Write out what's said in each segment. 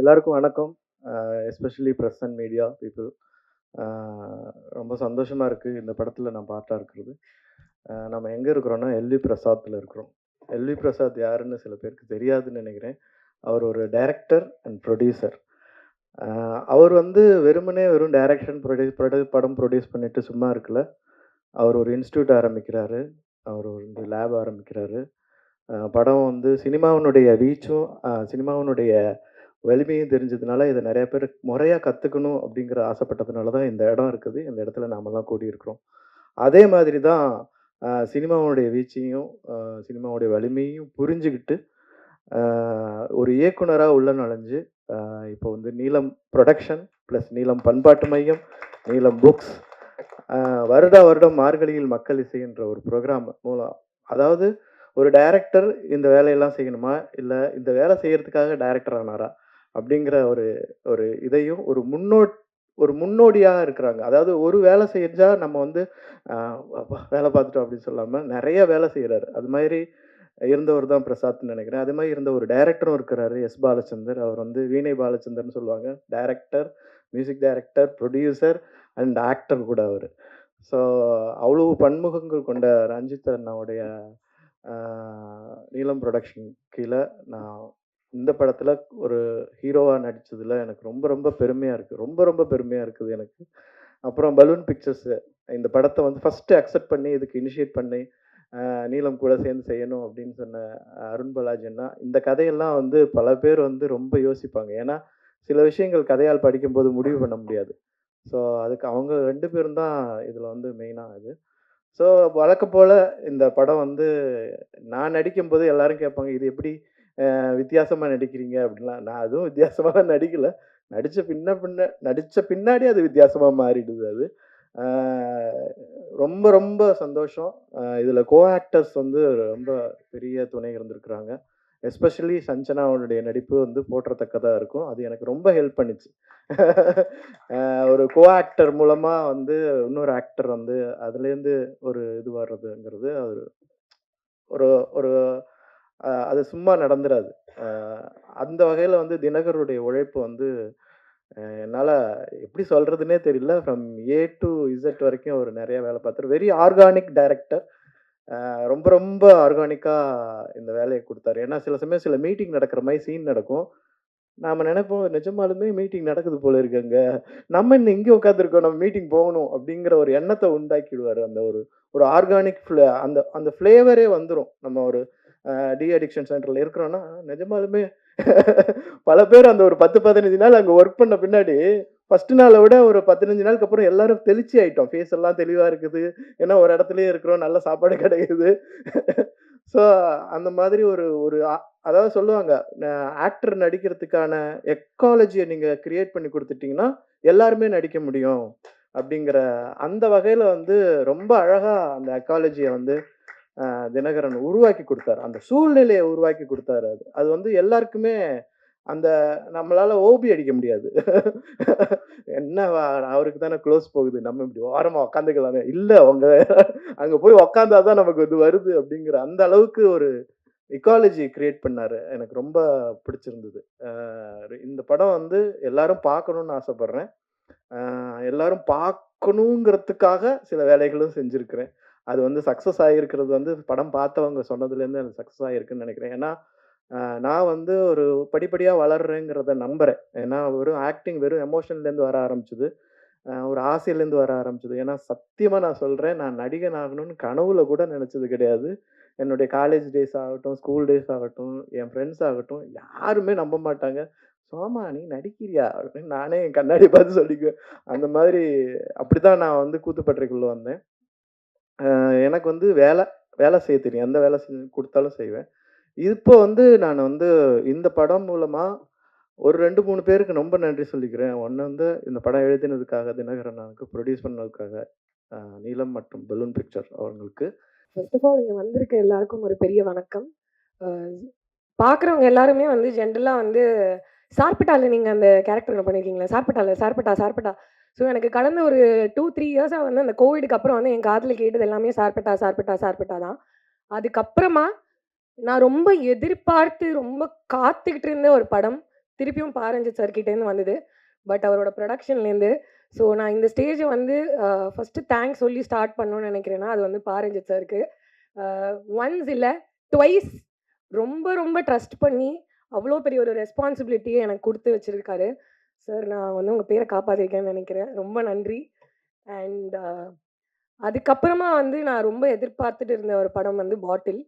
எல்லாருக்கும் வணக்கம். Especially press and media people ரொம்ப சந்தோஷமாக இருக்குது இந்த படத்தில் நான் பார்ட்டாக இருக்கிறது. நம்ம எங்கே இருக்கிறோன்னா எல்வி பிரசாத்தில் இருக்கிறோம். எல்வி பிரசாத் யாருன்னு சில பேருக்கு தெரியாதுன்னு நினைக்கிறேன். அவர் ஒரு டைரக்டர் அண்ட் ப்ரொடியூசர் அவர் வந்து வெறுமனே வெறும் டைரக்ஷன் ப்ரொடியூஸ் ப்ரொடியூ படம் ப்ரொடியூஸ் பண்ணிட்டு சும்மா இருக்கல. அவர் ஒரு இன்ஸ்டியூட் ஆரம்பிக்கிறாரு. அவர் வந்து லேப் ஆரம்பிக்கிறாரு. படம் வந்து சினிமாவினுடைய ரீச்சும் சினிமாவினுடைய வலிமையும் தெரிஞ்சதுனால இதை நிறைய பேர் முறையாக கற்றுக்கணும் அப்படிங்கிற ஆசைப்பட்டதுனால தான் இந்த இடம் இருக்குது. இந்த இடத்துல நாமெல்லாம் கூடி இருக்கிறோம் அதே மாதிரி தான் சினிமாவுடைய வீச்சையும் சினிமாவுடைய வலிமையும் புரிஞ்சுக்கிட்டு ஒரு இயக்குனராக உள்ள நுழைஞ்சு இப்போ வந்து நீலம் ப்ரொடக்ஷன் ப்ளஸ் நீலம் பண்பாட்டு மையம் நீலம் புக்ஸ் வருடா வருடம் மார்கழியில் மக்கள் இசைன்ற ஒரு ப்ரோக்ராம் மூலம் அதாவது ஒரு டைரக்டர் இந்த வேலையெல்லாம் செய்யணுமா? இல்லை இந்த வேலை செய்யறதுக்காக டைரக்டர் ஆனாரா? அப்படிங்கிற ஒரு ஒரு இதையும் ஒரு முன்னோட் ஒரு முன்னோடியாக இருக்கிறாங்க. அதாவது ஒரு வேலை செஞ்சால் நம்ம வந்து வேலை பார்த்துட்டோம் அப்படின்னு சொல்லாமல் நிறைய வேலை செய்கிறாரு அது மாதிரி இருந்தவர் தான் பிரசாத்னு நினைக்கிறேன். அது மாதிரி இருந்த ஒரு டைரக்டரும் இருக்கிறாரு எஸ். பாலச்சந்தர். அவர் வந்து வீணை பாலச்சந்தர்னு சொல்லுவாங்க. Director music director producer and actor கூட அவர். ஸோ அவ்வளவு பன்முகங்கள் கொண்ட ரஞ்சித் அண்ணாவுடைய நீலம் ப்ரொடக்ஷன் கீழே நான் இந்த படத்தில் ஒரு ஹீரோவாக நடித்ததில் எனக்கு ரொம்ப ரொம்ப பெருமையாக இருக்குது ரொம்ப ரொம்ப பெருமையாக இருக்குது எனக்கு. அப்புறம் பலூன் பிக்சர்ஸு இந்த படத்தை வந்து ஃபஸ்ட்டு அக்செப்ட் பண்ணி இதுக்கு இனிஷியேட் பண்ணி நீளம் நீலம் கூட சேர்ந்து செய்யணும் அப்படின்னு சொன்ன அருண் பாலாஜி இந்த கதையெல்லாம் வந்து பல பேர் வந்து ரொம்ப யோசிப்பாங்க. ஏன்னா சில விஷயங்கள் கதையால் படிக்கும்போது முடிவு பண்ண முடியாது. ஸோ அதுக்கு அவங்க ரெண்டு பேரும் தான் இதில் வந்து மெயினாக இது. ஸோ வழக்கம் போல் இந்த படம் வந்து நான் நடிக்கும்போது எல்லாரும் கேட்பாங்க இது எப்படி வித்தியாசமாக நடிக்கிறீங்க அப்படின்லாம். நான் அதுவும் வித்தியாசமாக நடிக்கலை. நடித்த பின்ன பின்ன நடித்த பின்னாடி அது வித்தியாசமாக மாறிடுது அது. ரொம்ப ரொம்ப சந்தோஷம். இதில் கோ ஆக்டர்ஸ் வந்து ரொம்ப பெரிய துணை இருந்திருக்கிறாங்க. எஸ்பெஷலி சஞ்சனாவுடைய நடிப்பு வந்து போற்றத்தக்கதாக இருக்கும். அது எனக்கு ரொம்ப ஹெல்ப் பண்ணிச்சு. ஒரு கோ ஆக்டர் மூலமாக வந்து இன்னொரு ஆக்டர் வந்து அதுலேருந்து ஒரு இது வர்றதுங்கிறது அது ஒரு ஒரு அது சும்மா நடந்துடாது அந்த வகையில் வந்து தினகருடைய உழைப்பு வந்து என்னால் எப்படி சொல்கிறதுனே தெரியல. ஃப்ரம் ஏ டு இசட் வரைக்கும் அவர் நிறைய வேலை பார்த்தாரு வெரி ஆர்கானிக் டைரக்டர். ரொம்ப ரொம்ப ஆர்கானிக்காக இந்த வேலையை கொடுத்தாரு. ஏன்னா சில சமயம் சில மீட்டிங் நடக்கிற மாதிரி சீன் நடக்கும். நாம் நினைப்போம் நிஜமாலுமே மீட்டிங் நடக்குது போல இருக்குங்க. நம்ம இன்னும் இங்கே உட்காந்துருக்கோம் நம்ம மீட்டிங் போகணும். அப்படிங்கிற ஒரு எண்ணத்தை உண்டாக்கிடுவார். அந்த ஒரு ஒரு ஆர்கானிக் ஃப்ளே அந்த அந்த ஃப்ளேவரே வந்துடும் நம்ம ஒரு டி அடிக்ஷன் சென்டரில் இருக்கிறோன்னா நிஜமாலுமே பல பேர் அந்த ஒரு பத்து பதினஞ்சு நாள் அங்கே ஒர்க் பண்ண பின்னாடி ஃபர்ஸ்ட் நாளை விட ஒரு பதினஞ்சு நாளுக்கு அப்புறம் எல்லாரும் தெளிச்சி ஆயிட்டோம். ஃபேஸ் எல்லாம் தெளிவாக இருக்குது. ஏன்னா ஒரு இடத்துலயே இருக்கிறோம். நல்ல சாப்பாடு கிடைக்குது. ஸோ அந்த மாதிரி ஒரு ஒரு அதாவது சொல்லுவாங்க ஆக்டர் நடிக்கிறதுக்கான எக்காலஜியை நீங்கள் கிரியேட் பண்ணி கொடுத்துட்டிங்கன்னா எல்லாருமே நடிக்க முடியும். அப்படிங்கிற அந்த வகையில் வந்து ரொம்ப அழகாக அந்த எக்காலஜியை வந்து தினகரன் உருவாக்கி கொடுத்தாரு. அந்த சூழ்நிலையை உருவாக்கி கொடுத்தாரு அது. அது வந்து எல்லாருக்குமே அந்த நம்மளால ஓபி அடிக்க முடியாது. என்ன வா- அவருக்கு தானே க்ளோஸ் போகுது. நம்ம இப்படி ஓரமா உக்காந்துக்கலாமே. இல்லை அவங்க அங்க போய் உக்காந்தாதான் நமக்கு இது வருது அப்படிங்கிற அந்த அளவுக்கு ஒரு இக்காலஜி கிரியேட் பண்ணாரு. எனக்கு ரொம்ப பிடிச்சிருந்தது. இந்த படம் வந்து எல்லாரும் பார்க்கணும்னு ஆசைப்படுறேன். எல்லாரும் பார்க்கணுங்கிறதுக்காக சில வேலைகளும் செஞ்சுருக்கிறேன். அது வந்து சக்ஸஸ் ஆகிருக்கிறது வந்து படம் பார்த்தவங்க சொன்னதுலேருந்து எனக்கு சக்ஸஸ் ஆகிருக்குன்னு நினைக்கிறேன். ஏன்னா நான் வந்து ஒரு படிப்படியாக வளர்றேங்கிறத நம்புகிறேன் ஏன்னா வெறும் ஆக்டிங் வெறும் எமோஷன்லேருந்து வர ஆரம்பிச்சது. ஒரு ஆசையிலேருந்து வர ஆரம்பிச்சது. ஏன்னா சத்தியமாக நான் சொல்கிறேன் நான் நடிகன் ஆகணும்னு கனவுல கூட நினச்சது கிடையாது. என்னுடைய காலேஜ் டேஸ் ஆகட்டும் ஸ்கூல் டேஸ் ஆகட்டும் என் ஃப்ரெண்ட்ஸ் ஆகட்டும் யாருமே நம்ப மாட்டாங்க. சோமா நீ நடிக்கிறியா? அப்படின்னு நானே என் கண்ணாடி பார்த்து சொல்லிக்குவேன். அந்த மாதிரி அப்படி தான் நான் வந்து கூத்துப்பட்டறைக்குள்ளே வந்தேன். எனக்கு வந்து வேலை வேலை செய்ய தெரியும். எந்த வேலை செஞ்சு கொடுத்தாலும் செய்வேன். இப்போ வந்து நான் வந்து இந்த படம் மூலமாக ஒரு ரெண்டு மூணு பேருக்கு ரொம்ப நன்றி சொல்லிக்கிறேன். ஒன்று வந்து இந்த படம் எழுதினதுக்காக தினகரனுக்கு ப்ரொடியூஸ் பண்ணதுக்காக நீலம் மற்றும் பலூன் பிக்சர் அவங்களுக்கு ஃபர்ஸ்ட் ஆஃப் ஆல் இங்கே வந்திருக்க எல்லாருக்கும் ஒரு பெரிய வணக்கம். பார்க்குறவங்க எல்லாருமே வந்து ஜென்ரலாக வந்து சார்பட்டாவில் நீங்கள் அந்த கேரக்டர் பண்ணியிருக்கீங்களா சார்பட்டாவில் சார்பட்டா சார்பட்டா. ஸோ எனக்கு கடந்த ஒரு டூ த்ரீ இயர்ஸாக வந்து அந்த கோவிடுக்கு அப்புறம் வந்து என் காதில் கேட்டது எல்லாமே சார்பட்டா சார்பட்டா சார்பட்டா தான் அதுக்கப்புறமா நான் ரொம்ப எதிர்பார்த்து ரொம்ப காத்துக்கிட்டு இருந்த ஒரு படம் திருப்பியும் பாரஞ்சித் சார் கிட்டேருந்து வந்தது. பட் அவரோட ப்ரொடக்ஷன்லேருந்து ஸோ நான் இந்த ஸ்டேஜை வந்து ஃபஸ்ட்டு தேங்க்ஸ் சொல்லி ஸ்டார்ட் பண்ணணும்னு நினைக்கிறேன்னா அது வந்து பாரஞ்சித் சாருக்கு ஒன்ஸ் இல்லை ட்வைஸ் ரொம்ப ரொம்ப ட்ரஸ்ட் பண்ணி அவ்வளோ பெரிய ஒரு ரெஸ்பான்சிபிலிட்டியை எனக்கு கொடுத்து வச்சுருக்காரு. சார் நான் வந்து உங்கள் பேரை காப்பாற்றிருக்கேன்னு நினைக்கிறேன். ரொம்ப நன்றி. அண்ட் அதுக்கப்புறமா வந்து நான் ரொம்ப எதிர்பார்த்துட்டு இருந்த ஒரு படம் வந்து பாட்டில்.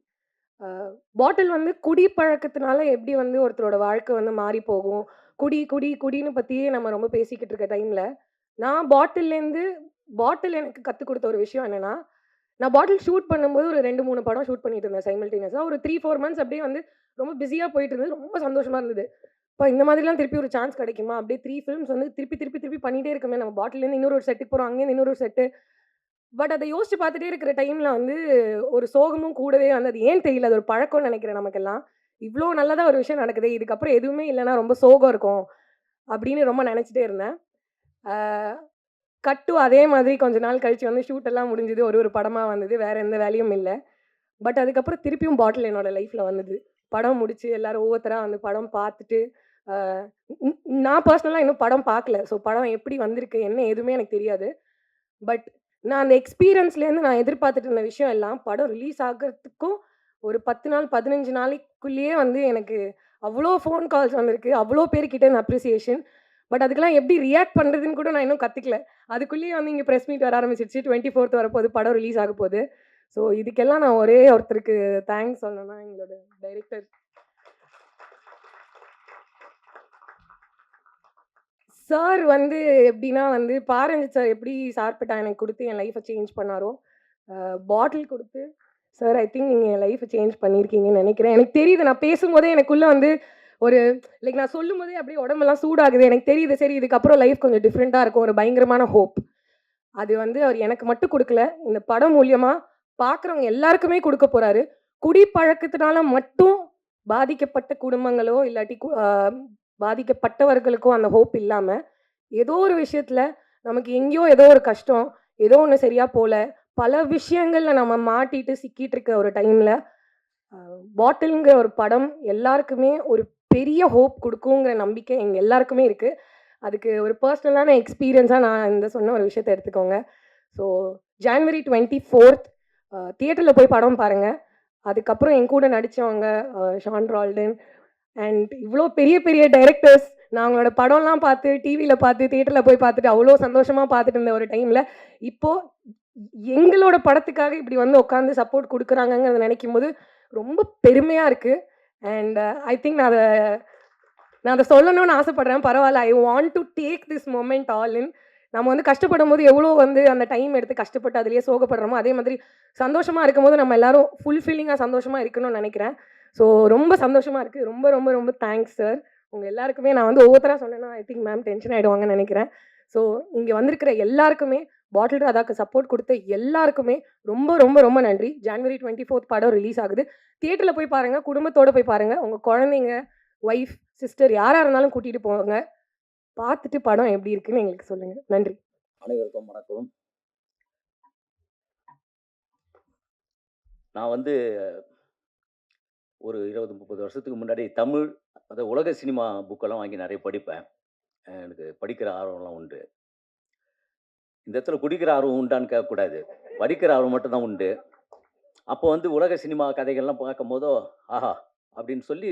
பாட்டில் வந்து குடி பழக்கத்தினால எப்படி வந்து ஒருத்தரோட வாழ்க்கை வந்து மாறி போகும். குடி குடி குடின்னு பற்றியே நம்ம ரொம்ப பேசிக்கிட்டு இருக்க டைமில் நான் பாட்டில்லேருந்து பாட்டில் எனக்கு கற்றுக் கொடுத்த ஒரு விஷயம் என்னென்னா நான் பாட்டில் ஷூட் பண்ணும்போது ஒரு ரெண்டு மூணு படம் ஷூட் பண்ணிட்டு இருந்தேன் சைமல்டேனியஸாக ஒரு த்ரீ ஃபோர் மந்த்ஸ் அப்படியே வந்து ரொம்ப பிஸியாக போயிட்டு இருந்தது. ரொம்ப சந்தோஷமாக இருந்தது. இப்போ இந்த மாதிரிலாம் திருப்பி ஒரு சான்ஸ் கிடைக்குமா? அப்படியே த்ரீ ஃபிலிம்ஸ் வந்து திருப்பி திருப்பி திருப்பி பண்ணிகிட்டே இருக்குமே. நம்ம பாட்டிலேருந்து இன்னொரு ஒரு செட்டுக்கு போகிறோம் அங்கேருந்து இன்னொரு செட்டு பட் அதை யோசிச்சு பார்த்துட்டே இருக்கிற டைமில் வந்து ஒரு சோகமும் கூடவே வந்து அது ஏன் தெரியல? அது ஒரு பழக்கம்னு நினைக்கிறேன் நமக்கெல்லாம். இவ்வளோ நல்லதாக ஒரு விஷயம் நடக்குது இதுக்கப்புறம் எதுவுமே இல்லைன்னா ரொம்ப சோகம் இருக்கும் அப்படின்னு ரொம்ப நினச்சிட்டே இருந்தேன். கட்டு அதே மாதிரி கொஞ்ச நாள் கழிச்சு வந்து ஷூட்டெல்லாம் முடிஞ்சது ஒரு ஒரு படமாக வந்தது வேறு எந்த வேலையும் இல்லை. பட் அதுக்கப்புறம் திருப்பியும் பாட்டில் என்னோடய லைஃப்பில் வந்தது. படம் முடிச்சு எல்லாரும் ஒவ்வொருத்தராக வந்து படம் பார்த்துட்டு நான் பர்சனலாக இன்னும் படம் பார்க்கல. ஸோ படம் எப்படி வந்திருக்கு என்ன எதுவுமே எனக்கு தெரியாது. பட் நான் அந்த எக்ஸ்பீரியன்ஸ்லேருந்து நான் எதிர்பார்த்துட்டு இருந்த விஷயம் எல்லாம் படம் ரிலீஸ் ஆகிறதுக்கும் ஒரு பத்து நாள் பதினஞ்சு நாளைக்குள்ளேயே வந்து எனக்கு அவ்வளோ ஃபோன் கால்ஸ் வந்திருக்கு அவ்வளோ பேர்கிட்ட இந்த அப்ரிசியேஷன் பட் அதுக்கெல்லாம் எப்படி ரியாக்ட் பண்ணுறதுன்னு கூட நான் இன்னும் கற்றுக்கல அதுக்குள்ளேயே வந்து இங்கே ப்ரெஸ் மீட் வர ஆரம்பிச்சிருச்சு. டுவெண்ட்டி ஃபோர்த் வரப்போகுது படம் ரிலீஸ் ஆக போகுது ஸோ இதுக்கெல்லாம் நான் ஒரே ஒருத்தருக்கு தேங்க்ஸ் சொல்லணும்னா எங்களோட டைரக்டர் சார் வந்து எப்படின்னா வந்து பாரஞ்சித் சார் எப்படி சார்பிட்டா எனக்கு கொடுத்து என் லைஃப்பை சேஞ்ச் பண்ணாரோ. பாட்டில் கொடுத்து சார் ஐ திங்க் நீங்கள் என் லைஃப்பை சேஞ்ச் பண்ணியிருக்கீங்கன்னு நினைக்கிறேன். எனக்கு தெரியுது நான் பேசும்போதே எனக்குள்ளே வந்து ஒரு லைக் நான் சொல்லும் போதே அப்படியே உடம்பெல்லாம் சூடாகுது. எனக்கு தெரியுது சரி இதுக்கப்புறம் லைஃப் கொஞ்சம் டிஃப்ரெண்ட்டாக இருக்கும் ஒரு பயங்கரமான ஹோப் அது வந்து அவர் எனக்கு மட்டும் கொடுக்கல. இந்த படம் மூலியமாக பார்க்குறவங்க எல்லாருக்குமே கொடுக்க போகிறாரு குடிப்பழக்கத்தினால மட்டும் பாதிக்கப்பட்ட குடும்பங்களோ இல்லாட்டி பாதிக்கப்பட்டவர்களுக்கோ அந்த ஹோப் இல்லாமல் ஏதோ ஒரு விஷயத்தில் நமக்கு எங்கேயோ ஏதோ ஒரு கஷ்டம் ஏதோ ஒன்று சரியாக போல பல விஷயங்களில் நம்ம மாட்டிட்டு சிக்கிட்டு இருக்க ஒரு டைமில் பாட்டிலுங்கிற ஒரு படம் எல்லாருக்குமே ஒரு பெரிய ஹோப் கொடுக்குங்கிற நம்பிக்கை எங்கள் எல்லாருக்குமே இருக்குது அதுக்கு ஒரு பர்சனலான எக்ஸ்பீரியன்ஸாக நான் இந்த சொன்ன ஒரு விஷயத்த எடுத்துக்கோங்க. ஸோ ஜான்வரி டுவெண்ட்டி ஃபோர்த் தியேட்டரில் போய் படம் பாருங்கள் அதுக்கப்புறம் என் கூட நடித்தவங்க ஷான் ரால்டன் அண்ட் இவ்வளோ பெரிய பெரிய டைரக்டர்ஸ். நான் அவங்களோட படம்லாம் பார்த்து டிவியில் பார்த்து தியேட்டரில் போய் பார்த்துட்டு அவ்வளோ சந்தோஷமாக பார்த்துட்டு இருந்த ஒரு டைமில் இப்போது எங்களோட படத்துக்காக இப்படி வந்து உட்காந்து சப்போர்ட் கொடுக்குறாங்கங்கிறத நினைக்கும் போது ரொம்ப பெருமையாக இருக்குது அண்ட் ஐ திங்க் நான் அதை நான் அதை சொல்லணும்னு ஆசைப்பட்றேன். பரவாயில்ல I want to take this moment all in. நம்ம வந்து கஷ்டப்படும் போது எவ்வளோ வந்து அந்த டைம் எடுத்து கஷ்டப்பட்டு அதுலேயே சோகப்படுறோமோ அதே மாதிரி சந்தோஷமாக இருக்கும்போது நம்ம எல்லாரும் ஃபுல்ஃபில்லிங்காக சந்தோஷமாக இருக்கணும்னு நினைக்கிறேன். ஸோ ரொம்ப சந்தோஷமாக இருக்குது ரொம்ப ரொம்ப ரொம்ப தேங்க்ஸ் சார் உங்கள் எல்லாருக்குமே நான் வந்து ஒவ்வொருத்தராக சொன்னேன்னா ஐ திங்க் மேம் டென்ஷன் ஆகிடுவாங்கன்னு நினைக்கிறேன். ஸோ இங்கே வந்திருக்கிற எல்லாருக்குமே பாட்டில் ராதாக்கு சப்போர்ட் கொடுத்த எல்லாருக்குமே ரொம்ப ரொம்ப ரொம்ப நன்றி. ஜான்வரி டுவெண்ட்டி ஃபோர்த் படம் ரிலீஸ் ஆகுது. தியேட்டரில் போய் பாருங்கள் குடும்பத்தோடு போய் பாருங்கள் உங்கள் குழந்தைங்க ஒய்ஃப் சிஸ்டர் யாராக இருந்தாலும் கூட்டிகிட்டு போங்க. பார்த்துட்டு படம் எப்படி இருக்குன்னு எங்களுக்கு சொல்லுங்கள் நன்றி. அனைவருக்கும் வணக்கம். நான் வந்து ஒரு இருபது முப்பது வருஷத்துக்கு முன்னாடி தமிழ் அதாவது உலக சினிமா புக்கெல்லாம் வாங்கி நிறைய படிப்பேன். எனக்கு படிக்கிற ஆர்வம்லாம் உண்டு. இந்த இடத்துல குடிக்கிற ஆர்வம் உண்டான்னு கேட்கக்கூடாது படிக்கிற ஆர்வம் மட்டும்தான் உண்டு. அப்போ வந்து உலக சினிமா கதைகள்லாம் பார்க்கும்போதோ ஆஹா! அப்படின்னு சொல்லி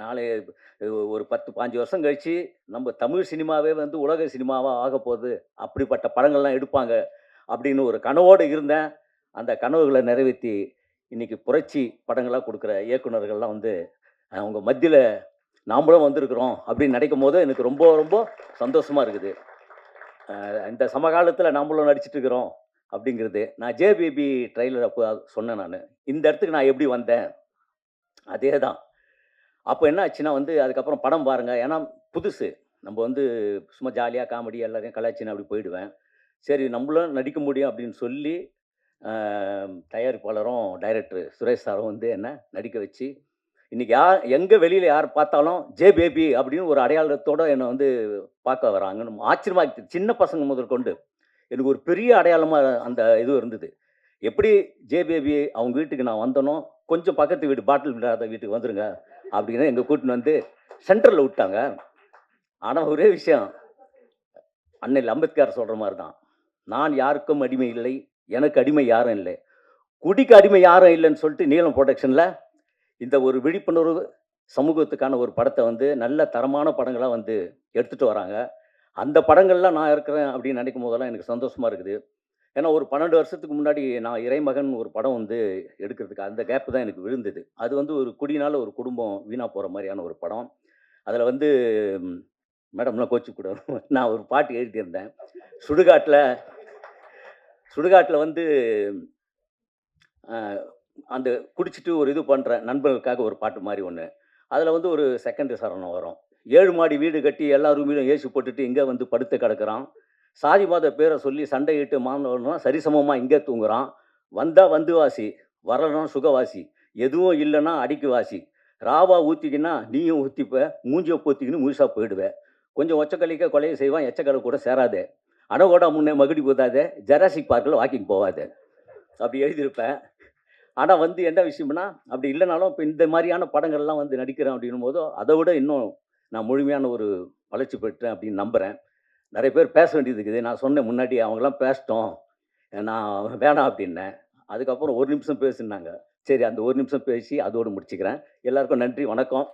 நாளை ஒரு பத்து பாஞ்சு வருஷம் கழிச்சு நம்ம தமிழ் சினிமாவே வந்து உலக சினிமாவாக ஆக போகுது. அப்படிப்பட்ட படங்கள்லாம் எடுப்பாங்க அப்படின்னு ஒரு கனவோடு இருந்தேன். அந்த கனவுகளை நிறைவேற்றி இன்னைக்கு புரட்சி படங்களாக கொடுக்குற இயக்குனர்கள்லாம் வந்து அவங்க மத்தியில் நாமளும் வந்திருக்கிறோம் அப்படின்னு நினைக்கும் போது எனக்கு ரொம்ப ரொம்ப சந்தோஷமாக இருக்குது. இந்த சமகாலத்தில் நாமளும் நடிச்சிட்டு இருக்கிறோம் அப்படிங்கிறது. நான் ஜேபிபி ட்ரெய்லர் அப்போ சொன்னேன் நான். இந்த இடத்துக்கு நான் எப்படி வந்தேன்? அதே தான் அப்போ என்ன ஆச்சுன்னா வந்து அதுக்கப்புறம் படம் பாருங்கள் ஏன்னா புதுசு. நம்ம வந்து சும்மா ஜாலியாக காமெடி எல்லாரையும் கலாச்சின்னு அப்படி போயிடுவேன். சரி நம்மளும் நடிக்க முடியும் அப்படின்னு சொல்லி தயாரிப்பாளரும் டைரக்டர் சுரேஷ் சாரும் வந்து என்ன நடிக்க வச்சு இன்றைக்கி யார் எங்கே வெளியில் யார் பார்த்தாலும் ஜே பேபி அப்படின்னு ஒரு அடையாளத்தோடு என்னை வந்து பார்க்க வராங்கன்னு ஆச்சரியமாக சின்ன பசங்க முதற்கொண்டு எனக்கு ஒரு பெரிய அடையாளமாக அந்த இது இருந்தது. எப்படி ஜே பேபி அவங்க வீட்டுக்கு நான் வந்தனோ கொஞ்சம் பக்கத்து வீடு பாட்டில் விடாத வீட்டுக்கு வந்துடுங்க அப்படின்னு எங்கள் கூட்டின்னு வந்து சென்டரில் விட்டாங்க. ஆனால் ஒரே விஷயம். அன்னையில் அம்பேத்கர் சொல்கிற மாதிரி தான் நான் யாருக்கும் அடிமை இல்லை எனக்கு அடிமை யாரும் இல்லை. குடிக்கு அடிமை யாரும் இல்லைன்னு சொல்லிட்டு நீளம் ப்ரொடக்ஷனில் இந்த ஒரு விழிப்புணர்வு சமூகத்துக்கான ஒரு படத்தை வந்து நல்ல தரமான படங்களாக வந்து எடுத்துகிட்டு வராங்க. அந்த படங்கள்லாம் நான் இருக்கிறேன் அப்படின்னு நினைக்கும் போதெல்லாம் எனக்கு சந்தோஷமாக இருக்குது. ஏன்னா ஒரு பன்னெண்டு வருஷத்துக்கு முன்னாடி நான் இறைமகன் ஒரு படம் வந்து எடுக்கிறதுக்கு அந்த கேப் தான் எனக்கு விழுந்தது. அது வந்து ஒரு குடினால ஒரு குடும்பம் வீணாக போகிற மாதிரியான ஒரு படம். அதில் வந்து மேடம்லாம் கோச்சு கூட நான் ஒரு பாட்டு எழுதியிருந்தேன். சுடுகாட்டில் சுடுகாட்டில் வந்து அந்த குடிச்சிட்டு ஒரு இது பண்ணுற நண்பர்களுக்காக ஒரு பாட்டு மாதிரி ஒன்று அதில் வந்து ஒரு செகண்ட் சரணம் வரும். ஏழு மாடி வீடு கட்டி எல்லா ரூமிலும் ஏசி போட்டுட்டு இங்கே வந்து படுத்து கிடக்கிறான். சாதி மத பேரை சொல்லி சண்டையிட்டு மாணவனா சரிசமமாக இங்கே தூங்குறான். வந்தால் வந்து வாசி வரலாம் சுகவாசி எதுவும் இல்லைன்னா அடிக்கு வாசி. ராவா ஊற்றிக்கின்னா நீயும் ஊற்றிப்ப மூஞ்சியை போத்திக்கின்னு முழுசாக போயிடுவேன் கொஞ்சம் ஒச்சக்கலிக்க கொலையை செய்வான் எச்சக்கலை கூட சேராதே. அடகோடா முன்னே மகுடி போதாதே ஜெராசிக் பார்க்கில் வாக்கிங் போகாதே அப்படி எழுதியிருப்பேன் ஆனால் வந்து என்ன விஷயம்னா அப்படி இல்லைனாலும் இப்போ இந்த மாதிரியான படங்கள்லாம் வந்து நடிக்கிறேன் அப்படின்னும் போது அதை விட இன்னும் நான் முழுமையான ஒரு வளர்ச்சி பெற்றேன் அப்படின்னு நம்புகிறேன் நிறைய பேர் பேச வேண்டியது இருக்குது நான் சொன்னேன் முன்னாடி அவங்களாம் பேசிட்டோம். நான் வேணாம் அப்படின்னேன். அதுக்கப்புறம் ஒரு நிமிஷம் பேசினாங்க. சரி அந்த ஒரு நிமிஷம் பேசி அதோடு முடிச்சுக்கிறேன். எல்லாருக்கும் நன்றி வணக்கம்.